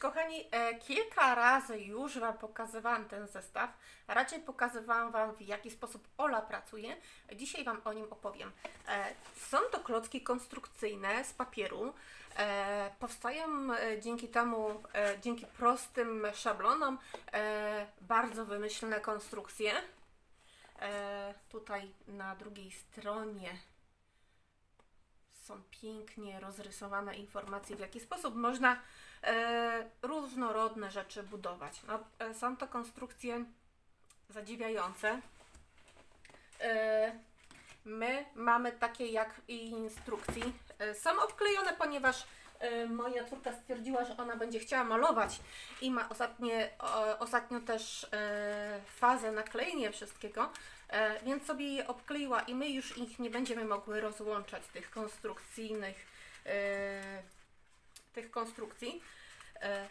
kochani, e, kilka razy już Wam pokazywałam ten zestaw. Raczej pokazywałam Wam, w jaki sposób Ola pracuje. Dzisiaj Wam o nim opowiem. E, Są to klocki konstrukcyjne z papieru. E, Powstają dzięki temu, dzięki prostym szablonom, bardzo wymyślne konstrukcje. Tutaj na drugiej stronie są pięknie rozrysowane informacje, w jaki sposób można e, różnorodne rzeczy budować. No, e, są to konstrukcje zadziwiające. E, my mamy takie jak instrukcji. E, są obklejone, ponieważ e, moja córka stwierdziła, że ona będzie chciała malować i ma ostatnie, o, ostatnio też e, fazę naklejenia wszystkiego, więc sobie je obkleiła i my już ich nie będziemy mogły rozłączać, tych konstrukcyjnych, e, tych konstrukcji. E,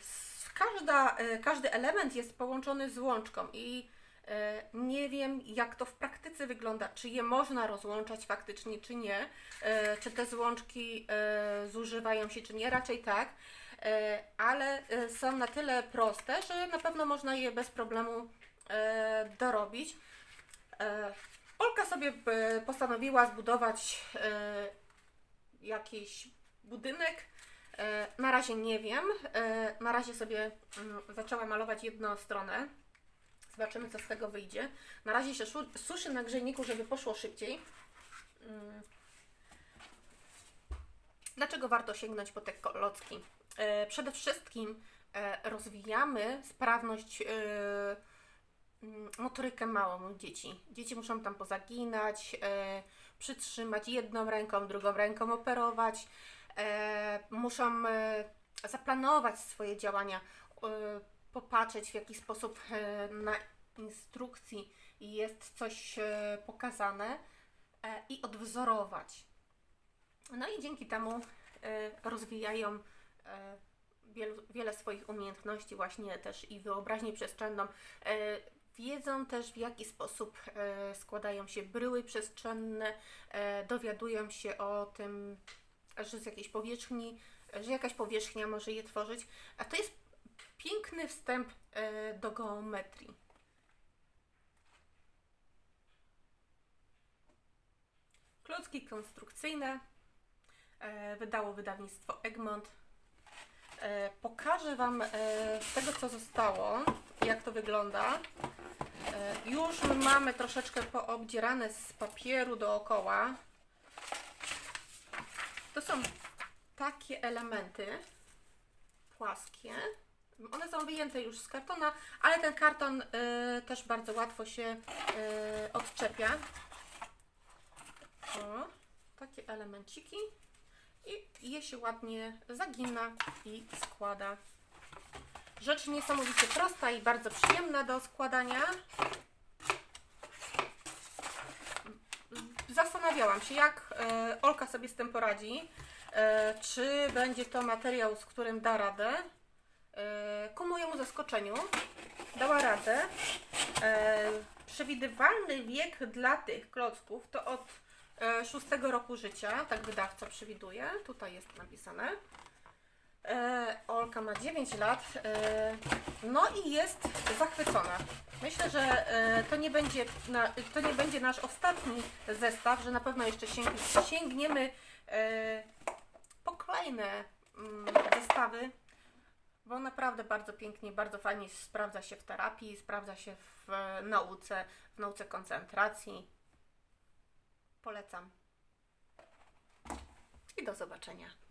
Każda, e, każdy element jest połączony z łączką i e, nie wiem, jak to w praktyce wygląda. Czy je można rozłączać faktycznie, czy nie. E, Czy te złączki e, zużywają się, czy nie. Raczej tak. E, Ale e, są na tyle proste, że na pewno można je bez problemu e, dorobić. E, Olka sobie e, postanowiła zbudować e, jakiś budynek. Na razie nie wiem. Na razie sobie mm, zaczęła malować jedną stronę. Zobaczymy, co z tego wyjdzie. Na razie się suszy na grzejniku, żeby poszło szybciej. Mm. Dlaczego warto sięgnąć po te kolocki? E, Przede wszystkim rozwijamy sprawność, motorykę małą dzieci. Dzieci muszą tam pozaginać, e, przytrzymać jedną ręką, drugą ręką operować, e, muszą e, zaplanować swoje działania, e, popatrzeć w jaki sposób e, na instrukcji jest coś e, pokazane e, i odwzorować. No i dzięki temu e, rozwijają e, wielu, wiele swoich umiejętności, właśnie też i wyobraźnię przestrzenną. E, Wiedzą też w jaki sposób e, składają się bryły przestrzenne, e, dowiadują się o tym, że z jakiejś powierzchni, że jakaś powierzchnia może je tworzyć. A to jest piękny wstęp e, do geometrii. Klocki konstrukcyjne wydało wydawnictwo Egmont. Pokażę Wam z tego, co zostało, jak to wygląda. E, już mamy troszeczkę poobdzierane z papieru dookoła. To są takie elementy płaskie. One są wyjęte już z kartona, ale ten karton e, też bardzo łatwo się e, odczepia. O, takie elemenciki i je się ładnie zagina i składa. Rzecz niesamowicie prosta i bardzo przyjemna do składania. Zastanawiałam się, jak e, Olka sobie z tym poradzi. E, czy będzie to materiał, z którym da radę. E, ku mojemu zaskoczeniu dała radę. Przewidywalny wiek dla tych klocków to od szóstego roku życia, tak wydawca przewiduje. Tutaj jest napisane. E, Olka ma 9 lat, e, no i jest zachwycona. Myślę, że e, to, nie będzie to nie będzie nasz ostatni zestaw, że na pewno jeszcze sięg, sięgniemy po kolejne mm, zestawy, bo naprawdę bardzo pięknie, bardzo fajnie sprawdza się w terapii, sprawdza się w nauce, w nauce koncentracji. Polecam. I do zobaczenia.